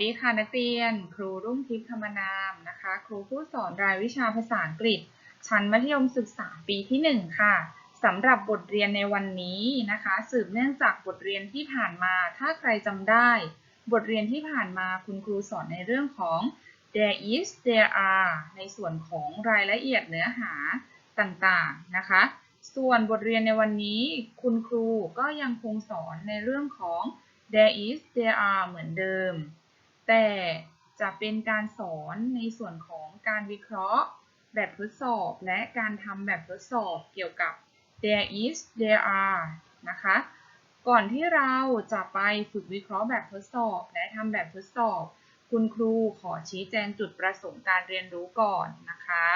วัสดีค่ะนักเรียน ครูรุ่งทิพย์ธรรมนามนะคะ ครูผู้สอนรายวิชาภาษาอังกฤษ ชั้นมัธยมศึกษาปีที่ 1 ค่ะสำหรับบทเรียนในวันนี้นะคะ สืบเนื่องจากบทเรียนที่ผ่านมา ถ้าใครจำได้ บทเรียนที่ผ่านมาคุณครูสอนในเรื่องของ there is there are ในส่วนของรายละเอียดเนื้อหาต่างๆนะคะ ส่วนบทเรียนในวันนี้ คุณครูก็ยังคงสอนในเรื่องของ there is there are เหมือนเดิม แต่จะเป็นการสอนในส่วนของการวิเคราะห์ แบบทดสอบและการทำแบบทดสอบเกี่ยวกับ there is there are นะคะ ก่อนที่เราจะไปฝึกวิเคราะห์แบบทดสอบ และทำแบบทดสอบ คุณครูขอชี้แจงจุดประสงค์การเรียนรู้ก่อนนะคะ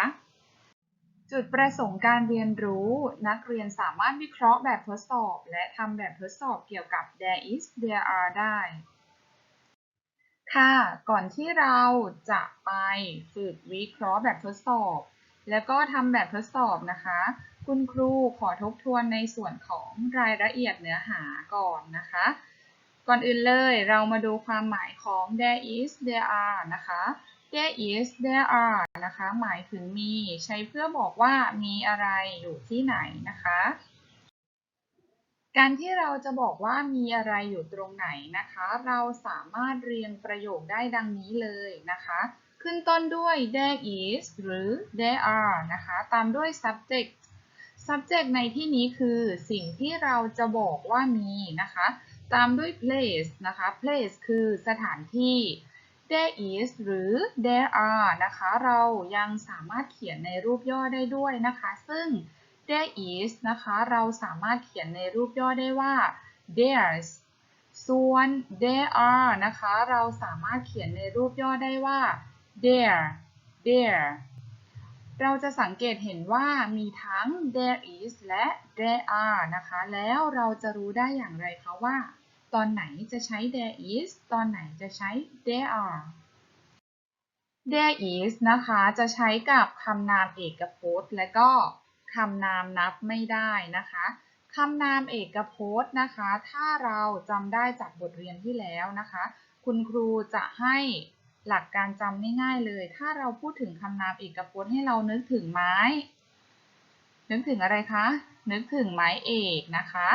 จุดประสงค์การเรียนรู้ นักเรียนสามารถวิเคราะห์แบบทดสอบ และทำแบบทดสอบเกี่ยวกับ there is there are ได้ ค่ะ ก่อนที่เราจะไปฝึกวิเคราะห์แบบทดสอบ แล้วก็ทำแบบทดสอบนะคะ คุณครูขอทบทวนในส่วนของรายละเอียดเนื้อหาก่อนนะคะ ก่อนอื่นเลยเรามาดูความหมายของ there is there are นะคะ there is there are นะคะ หมายถึงมี ใช้เพื่อบอกว่ามีอะไรอยู่ที่ไหนนะคะ การที่เราจะบอกว่ามีอะไรอยู่ตรงไหนนะคะ เราสามารถเรียงประโยคได้ดังนี้เลยนะคะ ขึ้นต้นด้วย there is หรือ there are นะคะ ตามด้วย subject subject ในที่นี้คือสิ่งที่เราจะบอกว่ามีนะคะ ตามด้วย place นะคะ place คือสถานที่ there is หรือ there are นะคะ เรายังสามารถเขียนในรูปย่อได้ด้วยนะคะ ซึ่ง there is นะคะ เราสามารถเขียนในรูปย่อได้ว่า there's ส่วน there are นะคะ เราสามารถเขียนในรูปย่อได้ว่า there there เราจะสังเกตเห็นว่ามีทั้ง there is และ there are นะคะ แล้วเราจะรู้ได้อย่างไรคะว่า ตอนไหนจะใช้ there is ตอนไหนจะใช้ there are there is นะคะ จะใช้กับคำนามเอกพจน์และก็ คำนามนับไม่ได้นะคะคำนามเอกพจน์นะคะ ถ้าเราจำได้จากบทเรียนที่แล้วนะคะ คุณครูจะให้หลักการจำง่ายๆเลย ถ้าเราพูดถึงคำนามเอกพจน์ให้เรานึกถึงไม้ นึกถึงอะไรคะ นึกถึงไม้เอกนะคะ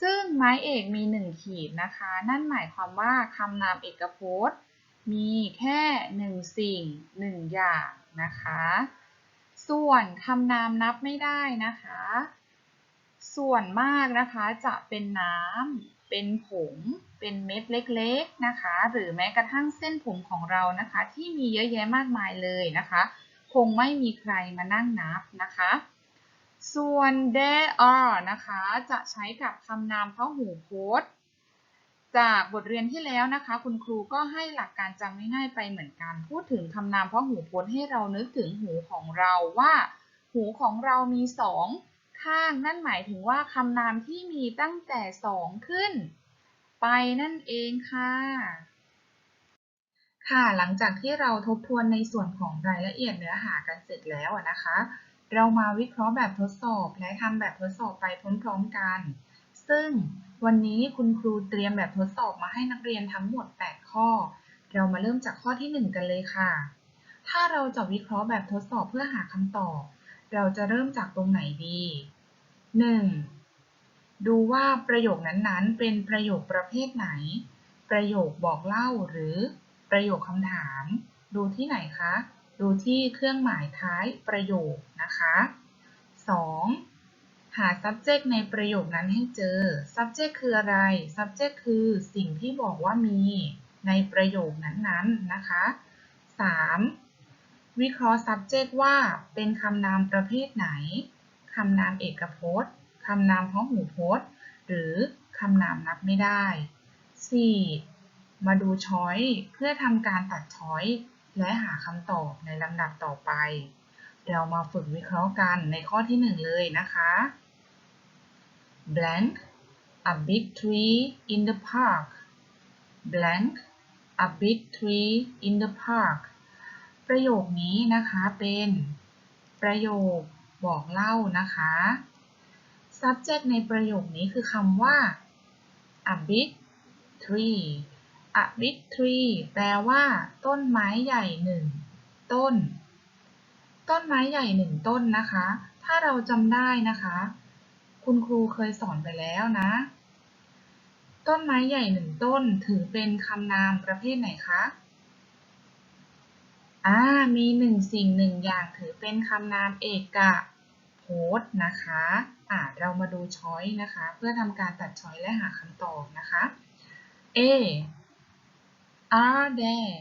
ซึ่งไม้เอกมีหนึ่งขีดนะคะ นั่นหมายความว่าคำนามเอกพจน์ มีแค่หนึ่งสิ่งหนึ่งอย่างนะคะ ส่วนคำนามนับไม่ได้นะคะ ส่วนมากนะคะจะเป็นน้ำเป็นผง เป็นเม็ดเล็กๆนะคะ หรือแม้กระทั่งเส้นผมของเรานะคะ ที่มีเยอะแยะมากมายเลยนะคะ คงไม่มีใครมานั่งนับนะคะ ส่วน there are นะคะ จะใช้กับคำนามพหูพจน์ จากบทเรียนที่แล้วนะคะ คุณครูก็ให้หลักการจำง่ายๆไปเหมือนกัน พูดถึงคำนามเพราะหูพจน์ให้เรานึกถึงหูของเราว่า หูของเรามีสองข้างนั่นหมายถึงว่าคำนามที่มีตั้งแต่สองขึ้น ไปนั่นเองค่ะ ค่ะหลังจากที่เราทบทวนในส่วนของรายละเอียดเนื้อหากันเสร็จแล้วนะคะ เรามาวิเคราะห์แบบทดสอบและทำแบบทดสอบไปพร้อมๆกัน ซึ่งวันนี้คุณครูเตรียมแบบทดสอบมาให้นักเรียนทั้งหมด 8 ข้อ เรามาเริ่มจากข้อที่ 1 กันเลยค่ะ ถ้าเราจะวิเคราะห์แบบทดสอบเพื่อหาคำตอบ เราจะเริ่มจากตรงไหนดี 1. ดูว่าประโยคนั้นๆ เป็นประโยคประเภทไหน ประโยคบอกเล่าหรือประโยคคำถาม ดูที่ไหนคะ ดูที่เครื่องหมายท้ายประโยคนะคะ 2. หา subject ในประโยคนั้นให้เจอ subject คืออะไร subject คือสิ่งที่บอกว่ามีในประโยคนั้นๆ นะคะ 3. วิเคราะห์ subject ว่าเป็นคำนามประเภทไหน คำนามเอกพจน์ คำนามพหูพจน์ หรือคำนามนับไม่ได้ 4. มาดูช้อยเพื่อทำการตัดช้อยและหาคำตอบในลำดับต่อไป เรามาฝึกวิเคราะห์กันในข้อที่ 1 เลยนะคะ blank a big tree in the park blank a big tree in the park ประโยคนี้นะคะเป็นประโยคบอกเล่านะคะ subject ในประโยคนี้คือคำว่า a big tree a big tree แปลว่า ต้นไม้ใหญ่หนึ่งต้น ต้นไม้ใหญ่หนึ่งต้นนะคะ ถ้าเราจำได้นะคะ คุณครูเคยสอนไปแล้วนะ ต้นไม้ใหญ่หนึ่งต้นถือเป็นคำนามประเภทไหนคะ อ่า มีหนึ่งสิ่งหนึ่งอย่างถือเป็นคำนามเอกะโพสนะคะ อ่า เรามาดูช้อยนะคะ เพื่อทำการตัดช้อยและหาคำตอบนะคะ A are there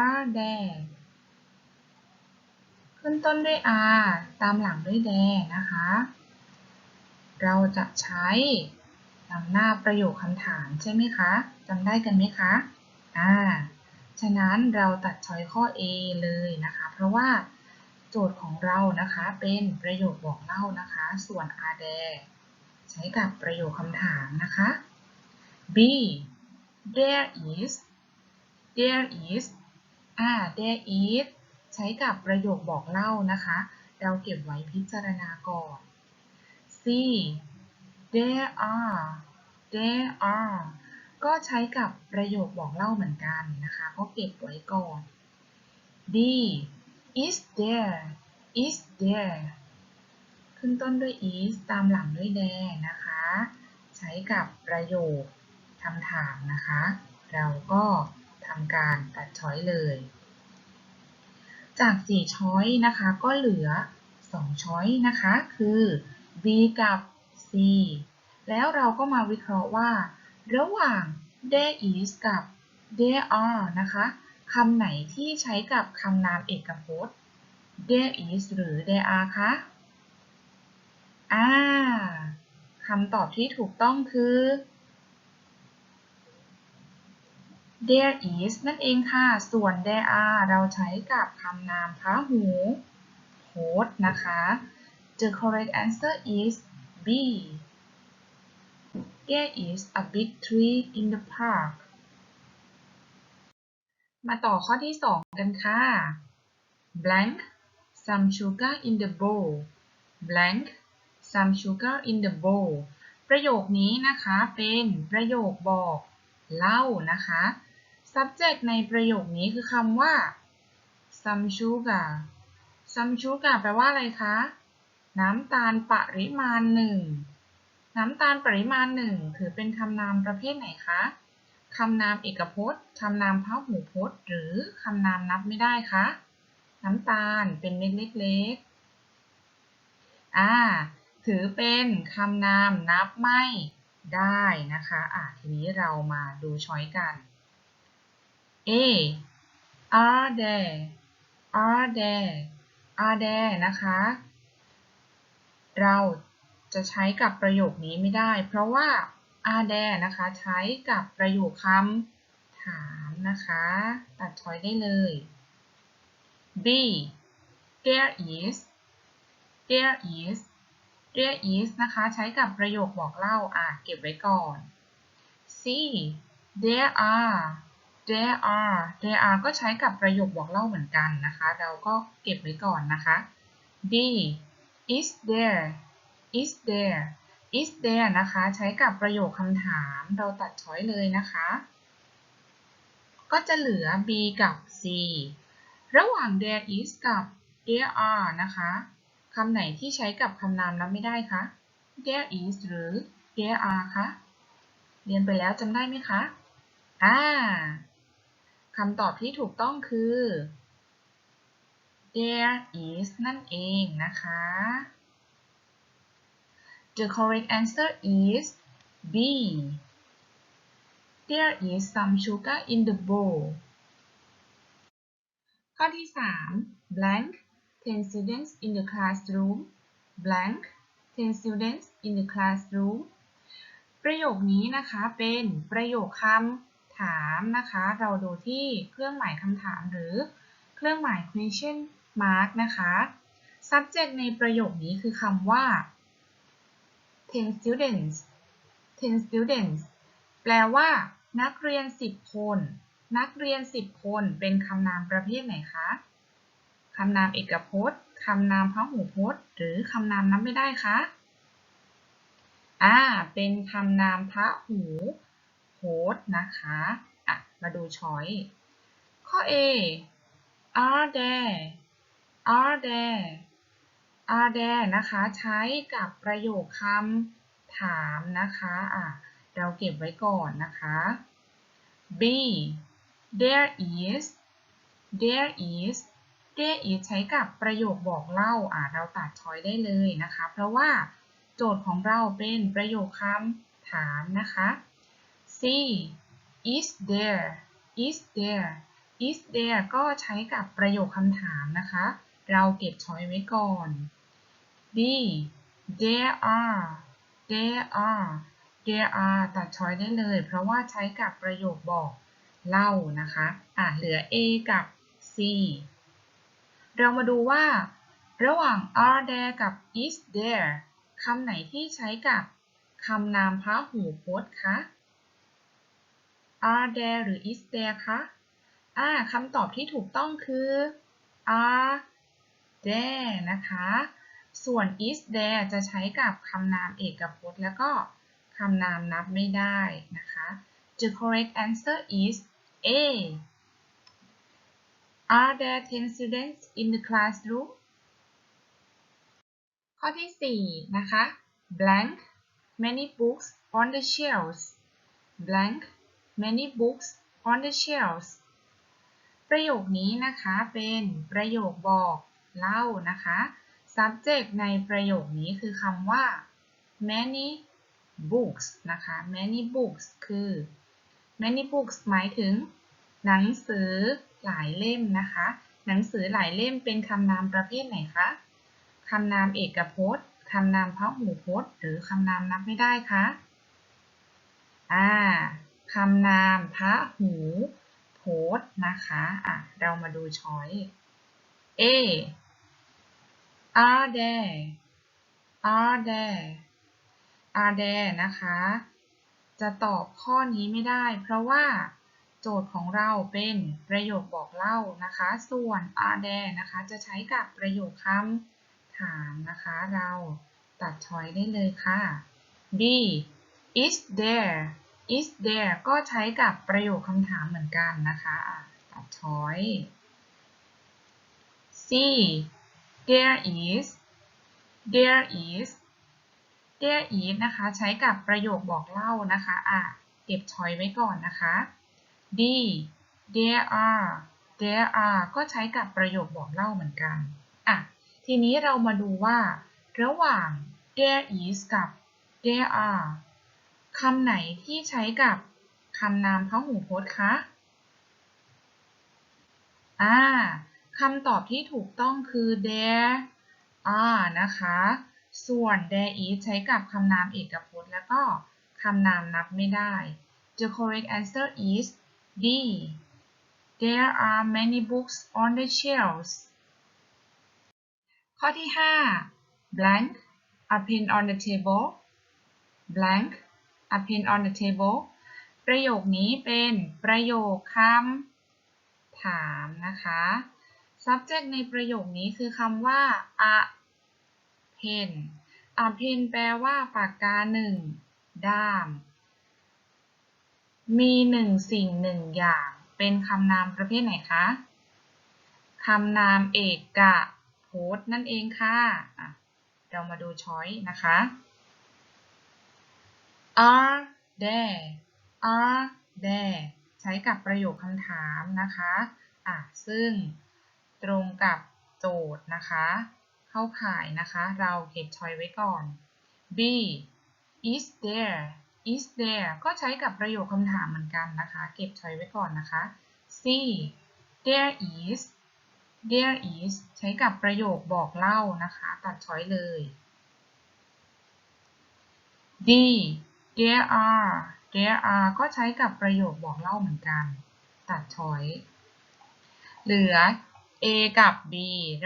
are there ขึ้นต้นด้วย r ตามหลังด้วย there นะคะ เราจะใช้นำหน้าประโยคคำถามใช่ไหมคะจำได้กันไหมคะอ่าฉะนั้นเราตัดช้อยข้อ A เลยนะคะ เพราะว่าโจทย์ของเรานะคะเป็นประโยคบอกเล่านะคะ ส่วน are there ใช้กับประโยคคำถามนะคะ B there is there is อ่า there is ใช้กับประโยคบอกเล่านะคะ เราเก็บไว้พิจารณาก่อน C there are there are ก็ใช้กับประโยคบอกเล่าเหมือนกันนะคะ ก็เก็บไว้ก่อน D is there is there ขึ้นต้นด้วย is ตามหลังด้วย there นะคะ ใช้กับประโยคคำถามนะคะ เราก็ทำการตัดช้อยเลย จาก 4 ช้อยนะคะ ก็เหลือ 2 ช้อยนะคะ คือ B กับ C แล้วเราก็มาวิเคราะห์ว่า ระหว่าง there is กับ there are นะคะคำไหนที่ใช้กับคำนามเอกพจน์ there is หรือ there are คะอ่าคำตอบที่ถูกต้องคือ there is นั่นเองค่ะ ส่วน there are เราใช้กับคำนามพหูพจน์นะคะ the correct answer is B there is a big tree in the park มาต่อข้อที่ 2 กันค่ะ blank some sugar in the bowl blank some sugar in the bowl ประโยคนี้นะคะเป็นประโยคบอกเล่านะคะ subject ในประโยคนี้คือคำว่า some sugar some sugar แปลว่าอะไรคะ น้ำตาลปริมาณหนึ่งน้ำตาลปริมาณหนึ่งถือเป็นคำนามประเภทไหนคะคำนามเอกพจน์คำนามพหูพจน์ หรือคำนามนับไม่ได้คะ น้ำตาลเป็นเม็ดเล็กๆอ่าถือเป็นคำนามนับไม่ได้นะคะอ่าทีนี้เรามาดูช้อยกัน A are there are there are there นะคะ เราจะใช้กับประโยคนี้ไม่ได้ เพราะว่า are there นะคะ ใช้กับประโยคคำถามนะคะ ตัดช้อยได้เลย B there is there is there is นะคะ ใช้กับประโยคบอกเล่า อะ เก็บไว้ก่อน C there are there are there are ก็ใช้กับประโยคบอกเล่าเหมือนกันนะคะ เราก็เก็บไว้ก่อนนะคะ D is there is there is there นะคะ ใช้กับประโยคคำถามเราตัดช้อยเลยนะคะ ก็จะเหลือ B กับ C ระหว่าง there is กับ there are นะคะคำไหนที่ใช้กับคำนามนับไม่ได้คะ there is หรือ there are คะ เรียนไปแล้วจำได้ไหมคะ อ่าคำตอบที่ถูกต้องคือ there is นั่นเองนะคะ The correct answer is B. There is some sugar in the bowl. ข้อที่ 3 blank 10 students in the classroom blank 10 students in the classroom ประโยคนี้นะคะเป็นประโยคคำถามนะคะ เราดูที่เครื่องหมายคำถามหรือเครื่องหมาย question mark นะคะ subject ในประโยคนี้คือคำว่า10 students 10 students แปลว่า นักเรียน 10 คน นักเรียน 10 คนเป็นคำนามประเภทไหนคะคำนามเอกพจน์คำนามพหูพจน์ หรือคำนามนับไม่ได้คะอ่า เป็นคำนามพหูพจน์นะคะอะมาดูช้อย ข้อ A are there are there are there นะคะ ใช้กับประโยคคำถามนะคะอะเราเก็บไว้ก่อนนะคะ B there is there is there is ใช้กับประโยคบอกเล่าอะเราตัดช้อยได้เลยนะคะ เพราะว่าโจทย์ของเราเป็นประโยคคำถามนะคะ C is there is there is there ก็ใช้กับประโยคคำถามนะคะ เราเก็บช้อยไว้ก่อน D there are there are there are ตัดช้อยได้เลย เพราะว่าใช้กับประโยคบอกเล่านะคะ อะเหลือ A กับ C เรามาดูว่า ระหว่าง are there กับ is there คำไหนที่ใช้กับคำนามพหูพจน์คะ are there หรือ is there คะอ่าคำตอบที่ถูกต้องคือ are there นะคะ ส่วน is there จะใช้กับคำนามเอกพจน์ แล้วก็คำนามนับไม่ได้นะคะ The correct answer is A Are there 10 students in the classroom ข้อที่ 4 นะคะ blank many books on the shelves blank many books on the shelves ประโยคนี้นะคะเป็นประโยคบอก เล่านะคะ subject ในประโยคนี้คือคำว่า many books นะคะ many books คือ many books หมายถึง หนังสือหลายเล่มนะคะ หนังสือหลายเล่มเป็นคำนามประเภทไหนคะ คำนามเอกพจน์ คำนามพหูพจน์ หรือคำนามนับไม่ได้คะอ่าคำนามพหูพจน์นะคะ อะ เรามาดูช้อย A are there are there are there นะคะ จะตอบข้อนี้ไม่ได้ เพราะว่าโจทย์ของเราเป็นประโยคบอกเล่านะคะ ส่วน are there นะคะจะใช้กับประโยคคำถามนะคะ เราตัดช้อยได้เลยค่ะ B is there is there ก็ใช้กับประโยคคำถามเหมือนกันนะคะ ตัดช้อย C there is there is there is นะคะ ใช้กับประโยคบอกเล่านะคะอะเก็บชอยไว้ก่อนนะคะ D there are there are ก็ใช้กับประโยคบอกเล่าเหมือนกันอะทีนี้เรามาดูว่า ระหว่าง there is กับ there are คำไหนที่ใช้กับคำนามพหูพจน์คะ อ่า คำตอบที่ถูกต้องคือ there are นะคะ ส่วน there is ใช้กับคำนามเอกพจน์ แล้วก็คำนามนับไม่ได้ The correct answer is D There are many books on the shelves ข้อที่ 5 blank a pen on the table blank a pen on the table ประโยคนี้เป็นประโยคคำถามนะคะ subject ในประโยคนี้คือคำว่า a pen a pen แปลว่าปากกาหนึ่งด้าม มีหนึ่งสิ่งหนึ่งอย่าง เป็นคำนามประเภทไหนคะคำนามเอกกะโพสนั่นเองค่ะะเรามาดูช้อยนะคะ are there are there ใช้กับประโยคคำถามนะคะ อะ ซึ่ง ตรงกับโจทย์นะคะ เข้าข่ายนะคะ เราเก็บช้อยไว้ก่อน B is there is there ก็ใช้กับประโยคคำถามเหมือนกันนะคะ เก็บช้อยไว้ก่อนนะคะ C there is there is ใช้กับประโยคบอกเล่านะคะ ตัดช้อยเลย D there are there are ก็ใช้กับประโยคบอกเล่าเหมือนกัน ตัดช้อย เหลือ A กับ B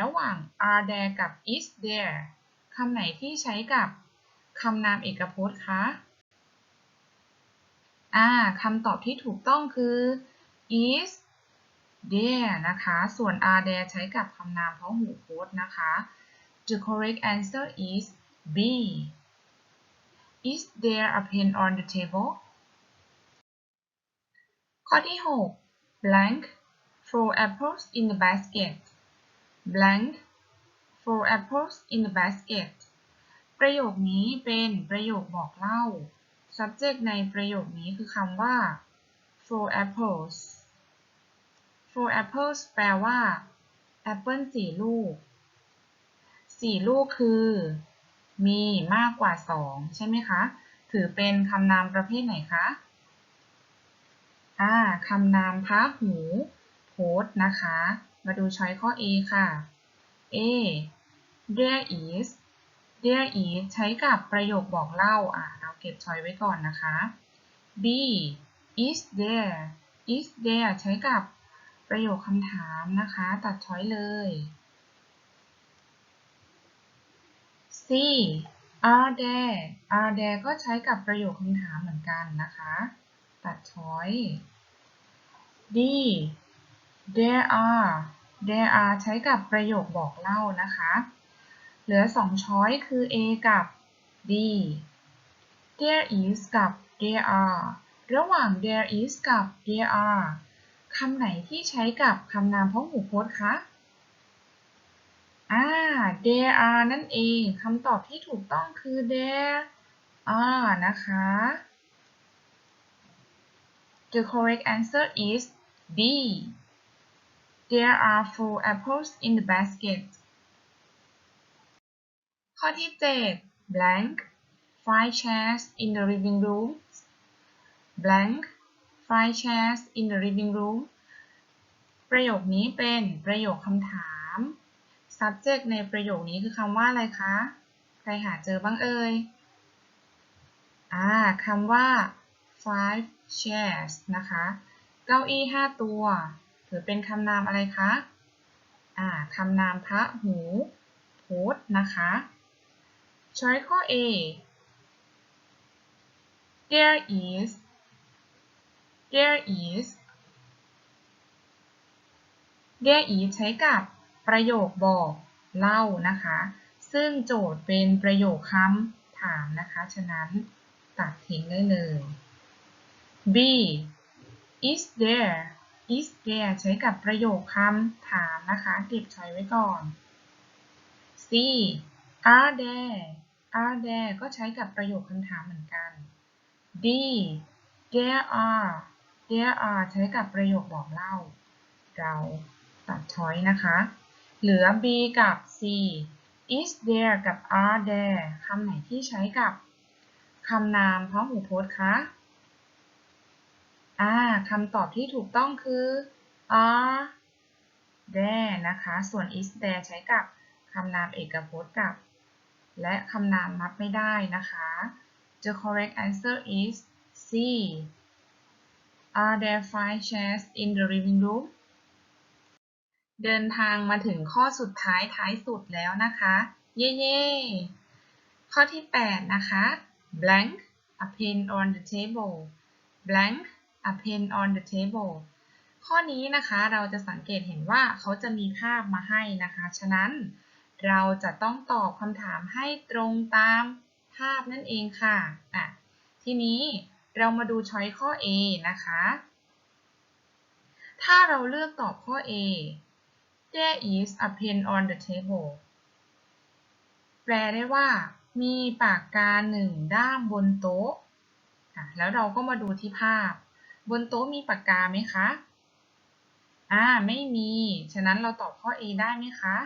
ระหว่าง are there กับ is there คำไหนที่ใช้กับคำนามเอกพจน์คะอ่าคำตอบที่ถูกต้องคือ is there นะคะ ส่วน are there ใช้กับคำนามพหูพจน์นะคะ The correct answer is B Is there a pen on the table ข้อที่ 6 blank four apples in the basket blank four apples in the basket ประโยคนี้เป็นประโยคบอกเล่า subject ในประโยคนี้คือคำว่า four apples four apples แปลว่าแอปเปิลสี่ลูกสี่ลูกคือ มีมากกว่าสองใช่ไหมคะ ถือเป็นคำนามประเภทไหนคะ อ่าคำนามพหู โพสนะคะ มาดูช้อยข้อ A ค่ะ A there is there is ใช้กับประโยคบอกเล่าอ่าเราเก็บช้อยไว้ก่อนนะคะ B is there is there ใช้กับประโยคคำถามนะคะ ตัดช้อยเลย C are there are there ก็ใช้กับประโยคคำถามเหมือนกันนะคะ ตัดช้อย D there are there are ใช้กับประโยคบอกเล่านะคะ เหลือสองช้อยคือ A กับ D there is กับ there are ระหว่าง there is กับ there are คำไหนที่ใช้กับคำนามพหูพจน์คะอ่า there are นั่นเอง คำตอบที่ถูกต้องคือ there are นะคะ The correct answer is B. There are four apples in the basket. ข้อที่ 7 blank five chairs in the living room blank five chairs in the living room ประโยคนี้เป็นประโยคคำถาม subject ในประโยคนี้คือคำว่าอะไรคะ ใครหาเจอบ้างเอ่ย อ่าคำว่า five chairs นะคะ เก้าอี้ห้าตัว ถือเป็นคำนามอะไรคะอ่าคำนามพระหูโพสนะคะช้อยข้อ A there is there is there is ใช้กับประโยคบอกเล่านะคะ ซึ่งโจทย์เป็นประโยคคำถามนะคะ ฉะนั้นตัดทิ้งได้เลย B is there is there ใช้กับประโยคคำถามนะคะ เก็บช้อยไว้ก่อน C are there are there ก็ใช้กับประโยคคำถามเหมือนกัน D there are there are ใช้กับประโยคบอกเล่า เราตัดช้อยนะคะ เหลือ B กับ C is there กับ are there คำไหนที่ใช้กับคำนามพหูพจน์คะ อ่าคำตอบที่ถูกต้องคือ are there นะคะ ส่วน is there ใช้กับคำนามเอกพจน์กับ และคำนามนับไม่ได้นะคะ The correct answer is C Are there five chairs in the living room เดินทางมาถึงข้อสุดท้ายท้ายสุดแล้วนะคะ เย่เย่ข้อที่ 8 นะคะ blank a pen on the table blank a pen on the table ข้อนี้นะคะเราจะสังเกตเห็นว่าเขาจะมีภาพมาให้นะคะ ฉะนั้นเราจะต้องตอบคำถามให้ตรงตามภาพนั่นเองค่ะอะ ทีนี้เรามาดูช้อยข้อ A นะคะ ถ้าเราเลือกตอบข้อ A there is a pen on the table แปลได้ว่า มีปากกาหนึ่งด้ามบนโต๊ะะแล้วเราก็มาดูที่ภาพ บนโต๊ะมีปากกาไหมคะ อ่า ไม่มี ฉะนั้นเราตอบข้อ A ได้ไหมคะ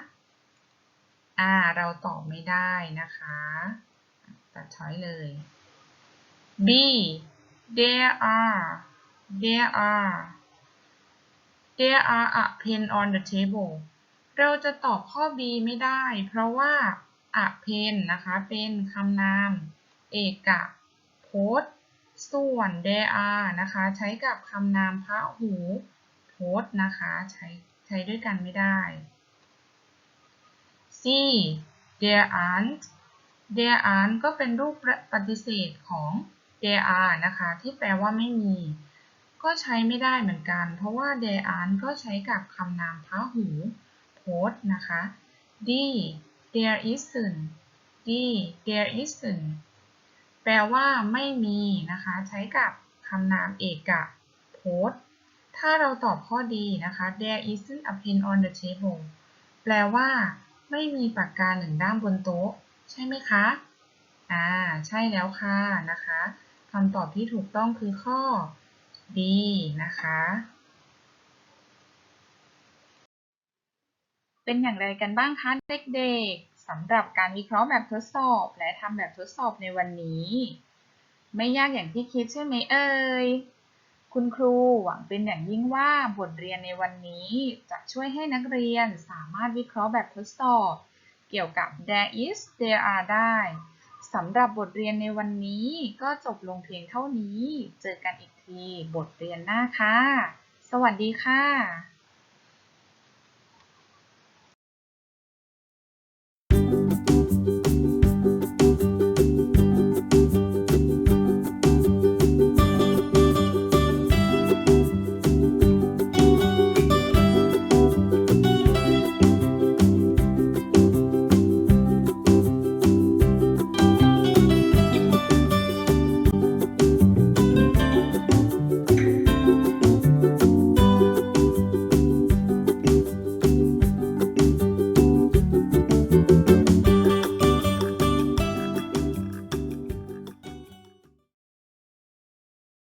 อ่า เราตอบไม่ได้นะคะ ตัดช้อยเลย B there are there are there are a pen on the table เราจะตอบข้อ B ไม่ได้ เพราะว่า a pen นะคะ เป็นคำนาม เอกะ โพส ส่วน there are นะคะใช้กับคำนามพระหูโพสนะคะใช้ใช้ด้วยกันไม่ได้ C there aren't there aren't ก็เป็นรูปปฏิเสธของ there are นะคะที่แปลว่าไม่มี ก็ใช้ไม่ได้เหมือนกัน เพราะว่า there aren't ก็ใช้กับคำนามพระหูโพสนะคะ D there isn't D there isn't แปลว่าไม่มีนะคะ ใช้กับคำนามเอกะโพสถ้าเราตอบข้อดีนะคะ there isn't a pen on the table แปลว่า ไม่มีปากกาหนึ่งด้ามบนโต๊ะ ใช่ไหมคะ อ่า ใช่แล้วค่ะนะคะคำตอบที่ถูกต้องคือข้อ D นะคะ เป็นอย่างไรกันบ้างคะเด็กๆ สำหรับการวิเคราะห์แบบทดสอบ และทำแบบทดสอบในวันนี้ ไม่ยากอย่างที่คิดใช่ไหมเอ่ยคุณครูหวังเป็นอย่างยิ่งว่าบทเรียนในวันนี้จะช่วยให้นักเรียนสามารถวิเคราะห์แบบทดสอบ เกี่ยวกับ there is there are ได้สำหรับบทเรียนในวันนี้ก็จบลงเพียงเท่านี้ เจอกันอีกทีบทเรียนหน้าค่ะ สวัสดีค่ะ